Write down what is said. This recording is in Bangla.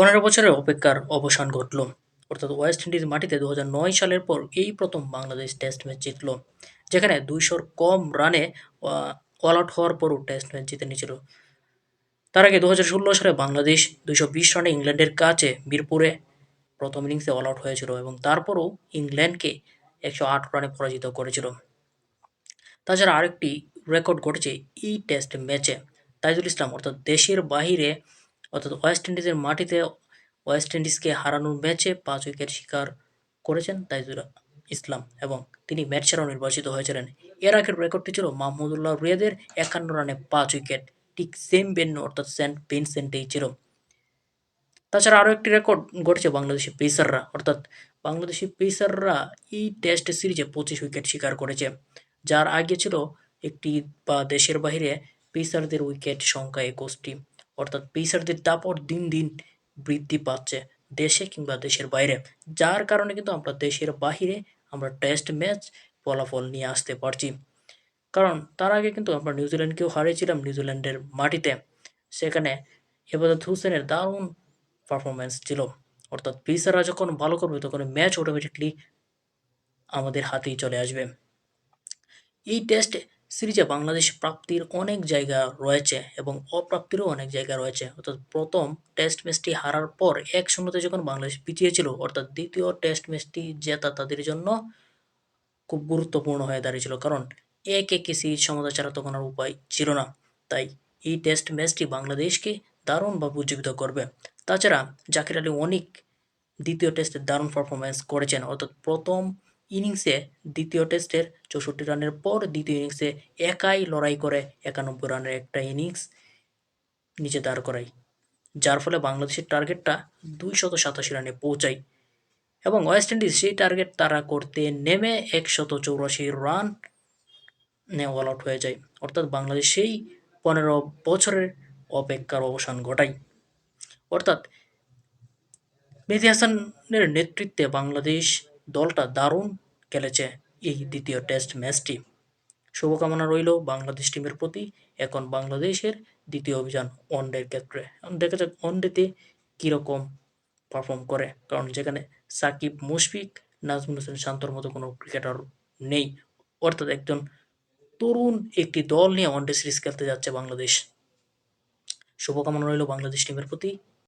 পনেরো বছরের অপেক্ষার অবসান ঘটল। অর্থাৎ ওয়েস্ট ইন্ডিজ মাটিতে দু সালের পর এই প্রথম বাংলাদেশ টেস্ট ম্যাচ জিতল, যেখানে দুইশোর কম রানে অল আউট হওয়ার পরও টেস্ট ম্যাচ জিতে নিয়েছিল। তার আগে দু সালে বাংলাদেশ দুইশো বিশ রানে ইংল্যান্ডের কাছে মিরপুরে প্রথম ইনিংসে অল আউট হয়েছিল এবং তারপরও ইংল্যান্ডকে একশো আট রানে পরাজিত করেছিল। তাছাড়া আরেকটি রেকর্ড ঘটেছে এই টেস্ট ম্যাচে তাইজুল ইসলাম, অর্থাৎ দেশের বাহিরে অর্থাৎ ওয়েস্ট ইন্ডিজের মাটিতে ওয়েস্ট ইন্ডিজকে হারানোর ম্যাচে পাঁচ উইকেট শিকার করেছেন তাইজুল ইসলাম এবং তিনি ম্যাচ সেরাও নির্বাচিত হয়েছিলেন। এর আগের রেকর্ডটি ছিল মাহমুদুল্লাহ রিয়াদের একান্ন রানে পাঁচ উইকেট, ঠিক সেম বেন অর্থাৎ সেন্ট ভিনসেন্টেই ছিল। তাছাড়া আরও একটি রেকর্ড ঘটেছে বাংলাদেশি পেসাররা, অর্থাৎ বাংলাদেশি পেসাররা এই টেস্ট সিরিজে পঁচিশ উইকেট শিকার করেছে, যার আগে ছিল একটি বা দেশের বাইরে পেসারদের উইকেট সংখ্যা একুশটি। অর্থাৎ পেসারদের দাপট দিন দিন বৃদ্ধি পাচ্ছে দেশে কিংবা দেশের বাইরে। যার কারণে কিন্তু আমরা দেশের বাহিরে আমরা টেস্ট ম্যাচ ফলাফল নিয়ে আসতে পারছি। কারণ তার আগে কিন্তু আমরা নিউজিল্যান্ডকেও হারিয়েছিলাম নিউজিল্যান্ডের মাটিতে। সেখানে হেফাজত হুসেনের দারুণ পারফরমেন্স ছিল। অর্থাৎ পেসাররা যখন ভালো করবে, তখন ম্যাচ অটোমেটিকলি আমাদের হাতেই চলে আসবে। এই টেস্ট সিরিজে বাংলাদেশ প্রাপ্তির অনেক জায়গা রয়েছে এবং অপ্রাপ্তিরও অনেক জায়গা রয়েছে। অর্থাৎ প্রথম টেস্ট ম্যাচটি হারার পর এক শূন্যতে যখন বাংলাদেশ পিছিয়েছিল, অর্থাৎ দ্বিতীয় টেস্ট ম্যাচটি জেতা তাদের জন্য খুব গুরুত্বপূর্ণ হয়ে দাঁড়িয়েছিল। কারণ এক একে সিরিজ সমতা ছাড়া তখন আর উপায় ছিল না। তাই এই টেস্ট ম্যাচটি বাংলাদেশকে দারুণভাবে উজ্জীবিত করবে। তাছাড়া জাকির আলী অনেক দ্বিতীয় টেস্টে দারুণ পারফরমেন্স করেছেন। অর্থাৎ প্রথম ইনিংসে দ্বিতীয় টেস্টের চৌষট্টি রানের পর দ্বিতীয় ইনিংসে একাই লড়াই করে একানব্বই রানের একটা ইনিংস নিচে দাঁড় করায়, যার ফলে বাংলাদেশের টার্গেটটা দুইশত সাতাশি রানে পৌঁছায় এবং ওয়েস্ট ইন্ডিজ সেই টার্গেট তারা করতে নেমে একশত চৌরাশি রান অল আউট হয়ে যায়। অর্থাৎ বাংলাদেশ সেই পনেরো বছরের অপেক্ষার অবসান ঘটায়। অর্থাৎ মেহেদি হাসানের নেতৃত্বে বাংলাদেশ দলটা দারুণ খেলেছে এই দ্বিতীয় টেস্ট ম্যাচটি। শুভকামনা রইল বাংলাদেশ টিমের প্রতি। এখন বাংলাদেশের দ্বিতীয় অভিযান ওয়ানডের ক্ষেত্রে। দেখা যাক ওয়ানডেতে কীরকম পারফর্ম করে। কারণ যেখানে সাকিব, মুশফিক, নাজমুল হোসেন শান্তর মতো কোনো ক্রিকেটার নেই। অর্থাৎ একজন তরুণ একটি দল নিয়ে ওয়ানডে সিরিজ খেলতে যাচ্ছে বাংলাদেশ। শুভকামনা রইল বাংলাদেশ টিমের প্রতি।